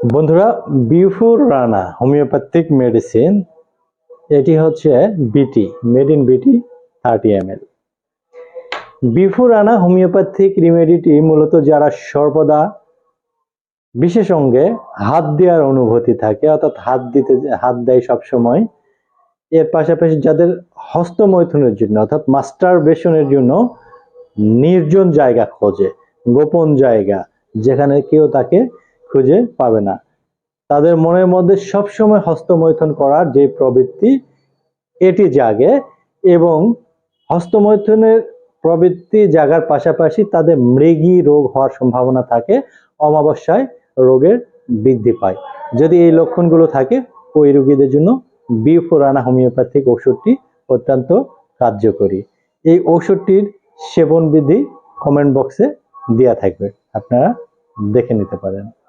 বন্ধুরা বিউফুর Rana homeopathic medicine এটি হচ্ছে BT made in BT thirty M L বিফুর রানা হোমিওপ্যাথিক রিমেডিটি মূলত যারা সর্বদা বিশেষ অঙ্গে হাত দেওয়ার অনুভূতি থাকে, অর্থাৎ হাত দিতে, হাত দেয় সবসময়, এর পাশাপাশি যাদের হস্তমৈথুনের জন্য, অর্থাৎ মাস্টার বেশনের জন্য নির্জন জায়গা খোঁজে, গোপন জায়গা, যেখানে কেউ তাকে খুঁজে পাবে না। তাদের মনের মধ্যে সবসময় হস্তমৈথন করার যে প্রবৃত্তি, এটি জাগে এবং হস্তমৈথুনের প্রবৃত্তি জাগার পাশাপাশি তাদের মৃগী রোগ হওয়ার সম্ভাবনা থাকে, অমাবস্যায় রোগের বৃদ্ধি পায়। যদি এই লক্ষণগুলো থাকে, ওই রোগীদের জন্য বিফোরানা হোমিওপ্যাথিক ওষুধটি অত্যন্ত কার্যকরী। এই ওষুধটির সেবন বিধি কমেন্ট বক্সে দেওয়া থাকবে। আপনারা দেখে নিতে পারেন।